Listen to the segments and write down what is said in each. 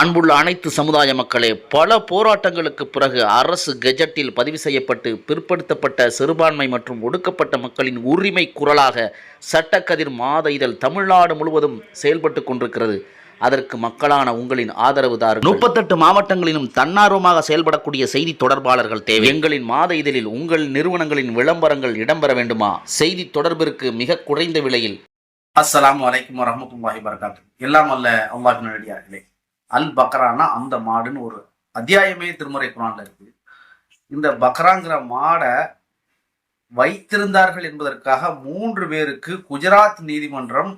அன்புள்ள அனைத்து சமுதாய மக்களே பல போராட்டங்களுக்கு பிறகு அரசு கெஜெட்டில் பதிவு செய்யப்பட்டு பிற்படுத்தப்பட்ட சிறுபான்மை மற்றும் ஒடுக்கப்பட்ட மக்களின் உரிமை குரலாக சட்டக்கதிர் மாத இதழ் தமிழ்நாடு முழுவதும் செயல்பட்டு கொண்டிருக்கிறது. அதற்கு மக்களான உங்களின் ஆதரவு தாரு முப்பத்தெட்டு மாவட்டங்களிலும் தன்னார்வமாக செயல்படக்கூடிய செய்தி தொடர்பாளர்கள் தேவை. எங்களின் மாத இதழில் உங்கள் நிறுவனங்களின் விளம்பரங்கள் இடம்பெற வேண்டுமா? செய்தி தொடர்பிற்கு மிக குறைந்த விலையில். அஸ்ஸலாமு அலைக்கும் வரஹ்மத்துல்லாஹி வரகாத்து எல்லாம் அல்ல அல்லாஹ் நடிகார்களே அல் பக்ரானா அந்த மாடுன்னு ஒரு அத்தியாயமே திருமுறை குரான்ல இருக்கு. இந்த பக்ராங்கிற மாடை வைத்திருந்தார்கள் என்பதற்காக மூன்று பேருக்கு குஜராத் நீதிமன்றம்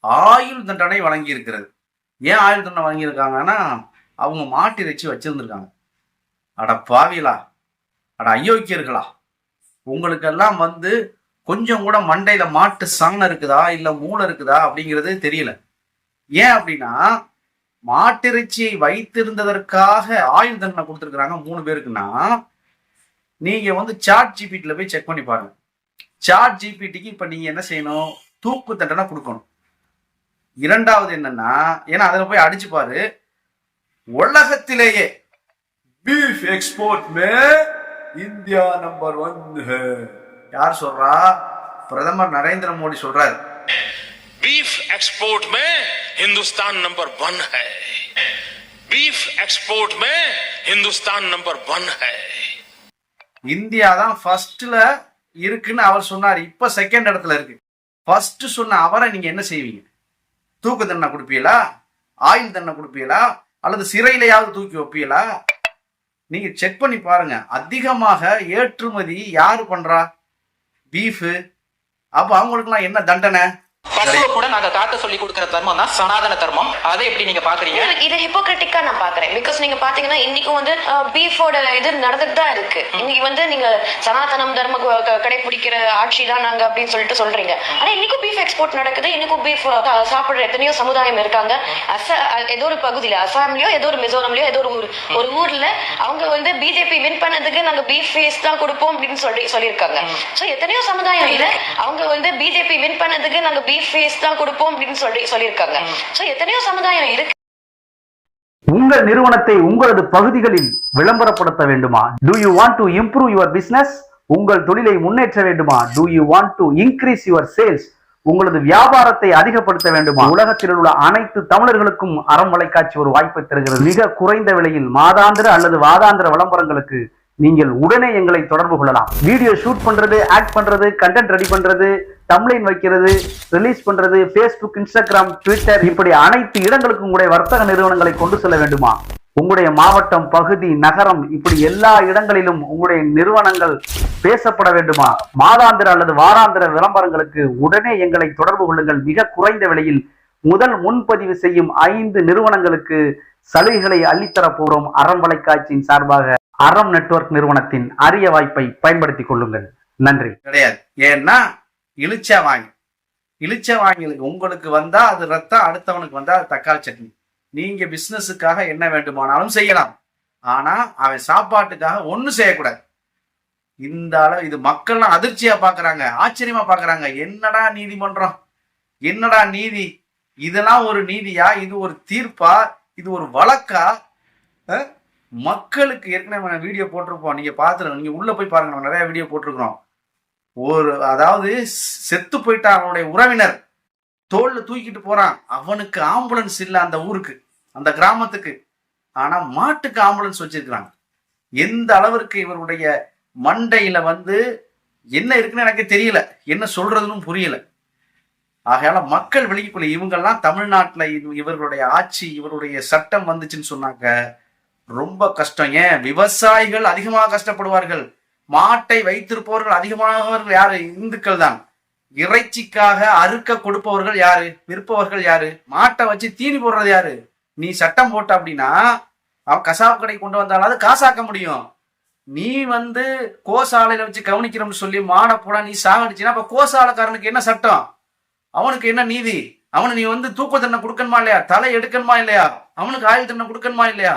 ஆயுள் தண்டனை வழங்கியிருக்கிறது. ஏன் ஆயுள் தண்டனை வழங்கியிருக்காங்கன்னா அவங்க மாட்டு இறைச்சி வச்சிருந்திருக்காங்க. அட பாவிலா அட அயோக்கியர்களா. உங்களுக்கெல்லாம் வந்து கொஞ்சம் கூட மண்டையில மாட்டு சாணம் இருக்குதா இல்ல மூளை இருக்குதா அப்படிங்கிறது தெரியல. ஏன் அப்படின்னா மாட்டிறைச்சியை வைத்திருந்ததற்காக ஆயுள் தண்டனை கொடுத்துருக்குறாங்க மூணு பேருக்குன்னா நீங்க வந்து சாட் ஜிபிடில போய் செக் பண்ணி பாருங்க. சாட் ஜிபிடிக்கு இப்ப நீங்க என்ன செய்யணும்? தூக்கு தண்டனை கொடுக்கணும். இரண்டாவது என்னன்னா ஏன்னா அதில் போய் அடிச்சு பாரு. உலகத்திலேயே பீஃப் எக்ஸ்போர்ட் மே இந்தியா நம்பர் ஒன் யார் சொல்றா? பிரதமர் நரேந்திர மோடி சொல்றாரு. பீஃப் எக்ஸ்போர்ட் மே இந்துஸ்தான் நம்பர் ஒன் ஹை பீஃப் எக்ஸ்போர்ட் மே ஹிந்துஸ்தான் நம்பர் ஒன் ஹை இந்தியா தான் ஃபர்ஸ்ட்ல இருக்குன்னு அவர் சொன்னார். இப்போ செகண்ட் இடத்துல இருக்கு. ஃபர்ஸ்ட் சொன்ன அவரை நீங்க என்ன செய்வீங்க? தூக்கு தண்டனை கொடுப்பீங்களா? ஆயில் தண்டனை கொடுப்பீங்களா? அல்லது சிறையிலையாவது தூக்கி வைப்பீங்களா? நீங்க செக் பண்ணி பாருங்க. அதிகமாக ஏற்றுமதி யார் பண்றா? பீஃபு அப்போ அவங்களுக்குலாம் என்ன தண்டனை? பசுவை கூட நாங்க காட்ட சொல்லி கொடுக்கிற தர்மம் தான் சனாதன தர்மம். அதை எப்படி நீங்க பாக்குறீங்க? இதை ஹிப்போக்ரிட்டிக்கா நான் பாக்குறேன். பிகாஸ் நீங்க பாத்தீங்கன்னா இன்னைக்கும் வந்து பீஃபோட இது நடந்துட்டு தான் இருக்கு. இன்னைக்கு வந்து நீங்க சனாதனம் தர்ம கடைபிடிக்கிற ஆட்சி தான் நாங்க அப்படின்னு சொல்லிட்டு சொல்றீங்க. ஆனா இன்னைக்கும் பீஃப் எக்ஸ்போர்ட் நடக்குது. இன்னைக்கும் பீஃப் சாப்பிடுற எத்தனையோ சமுதாயம் இருக்காங்க. அச ஏதோ ஒரு பகுதியில அசாம்லயோ ஏதோ ஒரு மிசோரம்லயோ ஏதோ ஒரு ஊர் ஒரு ஊர்ல அவங்க வந்து பிஜேபி வின் பண்ணதுக்கு நாங்க பீஃப் ஃபேஸ் தான் கொடுப்போம் அப்படின்னு சொல்லி சொல்லியிருக்காங்க. சோ எத்தனையோ சமுதாயம் இல்ல. அவங்க வந்து பிஜேபி வின் பண்ணதுக்கு நாங்க பீஃப் ஃபேஸ் தான் கொடுப்போம் அப்படின்னு சொல்லி சொல்லியிருக்காங்க. சோ எத்தனையோ சமுதாயம் இருக்கு. உங்கள் நிறுவனத்தை உங்களது பகுதிகளில் விளம்பரப்படுத்த வேண்டுமா? Do you want to improve your business உங்கள் தொழிலை முன்னேற்ற வேண்டுமா? Do you want to increase your sales உங்களது வியாபாரத்தை அதிகப்படுத்த வேண்டுமா? உலகத்தில் உள்ள அனைத்து தமிழர்களுக்கும் அறம் வலைக்காட்சி ஒரு வாய்ப்பை தருகிறது. மிக குறைந்த விலையில் மாதாந்திர அல்லது வாதாந்திர விளம்பரங்களுக்கு நீங்கள் உடனே எங்களை தொடர்பு கொள்ளலாம். வீடியோ ஷூட் பண்றது ஆக்ட் பண்றது கண்டென்ட் ரெடி பண்றது தம்லைன் வைக்கிறது ரிலீஸ் பண்றது ஃபேஸ்புக் இன்ஸ்டாகிராம் ட்விட்டர் இப்படி அனைத்து இடங்களுக்கும் உங்களுடைய வர்த்தக நிறுவனங்களை கொண்டு செல்ல வேண்டுமா? உங்களுடைய மாவட்டம் பகுதி நகரம் இப்படி எல்லா இடங்களிலும் உங்களுடைய நிறுவனங்கள் பேசப்பட வேண்டுமா? மாதாந்திர அல்லது வாராந்திர விளம்பரங்களுக்கு உடனே எங்களை தொடர்பு கொள்ளுங்கள். மிக குறைந்த விலையில் முதல் முன்பதிவு செய்யும் ஐந்து நிறுவனங்களுக்கு சலுகைகளை அள்ளித்தர போறோம் அறம் வலைக்காட்சியின் சார்பாக. அறம் நெட்வொர்க் நிறுவனத்தின் அரிய வாய்ப்பை பயன்படுத்திக் கொள்ளுங்கள். நன்றி. கிடையாது. ஏன்னா இழிச்சா வாங்கி. இழிச்சா வாங்கி உங்களுக்கு வந்தா அது ரத்தம் அடுத்தவனுக்கு வந்தா அது தக்காளி சட்னி. நீங்க பிசினஸுக்காக என்ன வேண்டுமானாலும் செய்யலாம். ஆனா அவன் சாப்பாட்டுக்காக ஒண்ணும் செய்யக்கூடாது. இந்த அளவு இது மக்கள்லாம் அதிர்ச்சியா பாக்குறாங்க ஆச்சரியமா பாக்குறாங்க. என்னடா நீதிமன்றம்? என்னடா நீதி? இதெல்லாம் ஒரு நீதியா? இது ஒரு தீர்ப்பா? இது ஒரு வழக்கா? மக்களுக்கு ஏற்கனவே வீடியோ போட்டிருப்போம் நீங்க பாத்துருங்க நீங்க உள்ள போய் பாருங்க. நம்ம நிறைய வீடியோ போட்டிருக்கிறோம். ஒரு அதாவது செத்து போயிட்டான் அவனுடைய உறவினர். தோல்ல தூக்கிட்டு போறான். அவனுக்கு ஆம்புலன்ஸ் இல்ல அந்த ஊருக்கு அந்த கிராமத்துக்கு. ஆனா மாட்டுக்கு ஆம்புலன்ஸ் வச்சிருக்கிறாங்க. எந்த அளவிற்கு இவருடைய மண்டையில வந்து என்ன இருக்குன்னு எனக்கு தெரியல. என்ன சொல்றதுன்னு புரியல. ஆகையால மக்கள் வெளிக்குள்ள இவங்கெல்லாம் தமிழ்நாட்டில் இவர்களுடைய ஆட்சி இவருடைய சட்டம் வந்துச்சுன்னு சொன்னாக்க ரொம்ப கஷ்டம். ஏன்? விவசாயிகள் அதிகமாக கஷ்டப்படுவார்கள். மாட்டை வைத்திருப்பவர்கள் அதிகமானவர்கள் யாரு? இந்துக்கள் தான். இறைச்சிக்காக அறுக்க கொடுப்பவர்கள் யாரு? விற்பவர்கள் யாரு? மாட்டை வச்சு தீனி போடுறது யாரு? நீ சட்டம் போட்ட அப்படின்னா அவன் கசாப்பு கடை கொண்டு வந்தாலாவது காசாக்க முடியும். நீ வந்து கோசாலையில வச்சு கவனிக்கிறோம்னு சொல்லி மாடை போட நீ சாகடிச்சுன்னா அப்ப கோசாலைக்காரனுக்கு என்ன சட்டம்? அவனுக்கு என்ன நீதி? அவனை நீ வந்து தூக்கு தண்டனை கொடுக்கணுமா இல்லையா? தலை எடுக்கணுமா இல்லையா? அவனுக்கு ஆயுள் தண்டனை கொடுக்கணுமா இல்லையா?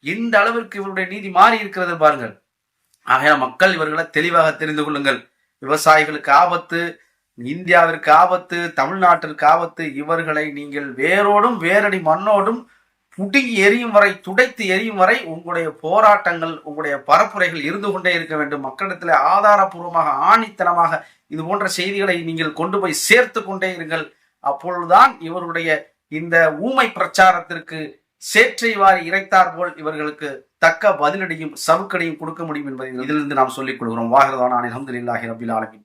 இந்த அளவிற்கு இவருடைய நீதி மாறி இருக்கிறது பாருங்கள். ஆகையால மக்கள் இவர்களை தெளிவாக தெரிந்து கொள்ளுங்கள். விவசாயிகளுக்கு ஆபத்து இந்தியாவிற்கு ஆபத்து தமிழ்நாட்டிற்கு ஆபத்து. இவர்களை நீங்கள் வேரோடும் வேரடி மண்ணோடும் புடுங்கி எரியும் வரை துடைத்து எரியும் வரை உங்களுடைய போராட்டங்கள் உங்களுடைய பரப்புரைகள் இருந்து கொண்டே இருக்க வேண்டும். மக்களிடத்தில் ஆதாரபூர்வமாக ஆணித்தனமாக இது போன்ற செய்திகளை நீங்கள் கொண்டு போய் சேர்த்து கொண்டே இருங்கள். அப்பொழுதுதான் இவருடைய இந்த ஊமை பிரச்சாரத்திற்கு சேற்றை வாரி இறைத்தார் போல் இவர்களுக்கு தக்க பதிலடியும் சவுக்கடையும் கொடுக்க முடியும் என்பதை இதிலிருந்து நாம் சொல்லிக் கொள்கிறோம். வாகிறதான அலமதுல்லாஹி ரபில் ஆலமின்.